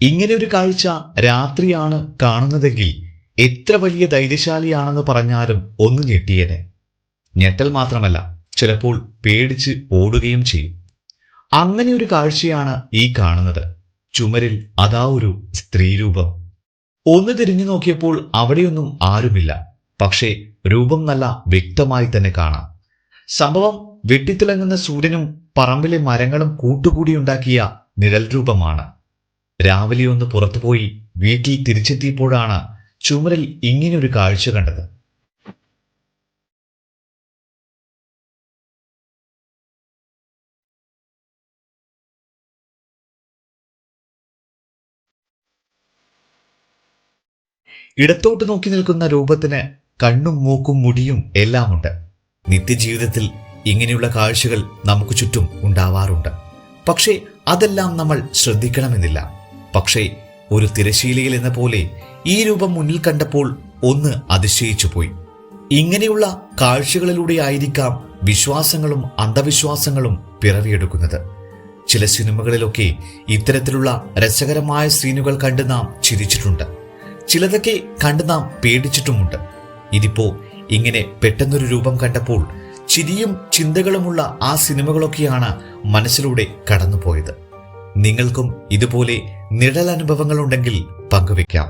ഇങ്ങനെ ഒരു കാഴ്ച രാത്രിയാണ് കാണുന്നതെങ്കിൽ എത്ര വലിയ ധൈര്യശാലിയാണെന്ന് പറഞ്ഞാലും ഒന്ന് ഞെട്ടിയേനെ. ഞെട്ടൽ മാത്രമല്ല ചിലപ്പോൾ പേടിച്ച് ഓടുകയും ചെയ്യും. അങ്ങനെ ഒരു കാഴ്ചയാണ് ഈ കാണുന്നത്. ചുമരിൽ അതാ ഒരു സ്ത്രീരൂപം. ഒന്ന് തിരിഞ്ഞു നോക്കിയപ്പോൾ അവിടെയൊന്നും ആരുമില്ല. പക്ഷേ രൂപം നല്ല വ്യക്തമായി തന്നെ കാണാം. സംഭവം വെട്ടിത്തിളങ്ങുന്ന സൂര്യനും പറമ്പിലെ മരങ്ങളും കൂട്ടുകൂടിയുണ്ടാക്കിയ നിഴൽ രൂപമാണ് രാവിലെ ഒന്ന് പുറത്തുപോയി വീട്ടിൽ തിരിച്ചെത്തിയപ്പോഴാണ് ചുമരിൽ ഇങ്ങനെയൊരു കാഴ്ച കണ്ടത്. ഇടത്തോട്ട് നോക്കി നിൽക്കുന്ന രൂപത്തിന് കണ്ണും മൂക്കും മുടിയും എല്ലാമുണ്ട്. നിത്യജീവിതത്തിൽ ഇങ്ങനെയുള്ള കാഴ്ചകൾ നമുക്ക് ചുറ്റും ഉണ്ടാവാറുണ്ട്. പക്ഷേ അതെല്ലാം നമ്മൾ ശ്രദ്ധിക്കണമെന്നില്ല. പക്ഷേ ഒരു തിരശീലയിൽ എന്ന പോലെ ഈ രൂപം മുന്നിൽ കണ്ടപ്പോൾ ഒന്ന് അതിശയിച്ചു പോയി. ഇങ്ങനെയുള്ള കാഴ്ചകളിലൂടെ ആയിരിക്കാം വിശ്വാസങ്ങളും അന്ധവിശ്വാസങ്ങളും പിറവിയെടുക്കുന്നത്. ചില സിനിമകളിലൊക്കെ ഇത്തരത്തിലുള്ള രസകരമായ സീനുകൾ കണ്ട് നാം ചിരിച്ചിട്ടുണ്ട്. ചിലതൊക്കെ കണ്ട് നാം പേടിച്ചിട്ടുമുണ്ട്. ഇതിപ്പോ ഇങ്ങനെ പെട്ടെന്നൊരു രൂപം കണ്ടപ്പോൾ ചിരിയും ചിന്തകളുമുള്ള ആ സിനിമകളൊക്കെയാണ് മനസ്സിലൂടെ കടന്നുപോയത്. നിങ്ങൾക്കും ഇതുപോലെ നിഴൽ അനുഭവങ്ങൾ ഉണ്ടെങ്കിൽ പങ്കുവെക്കാം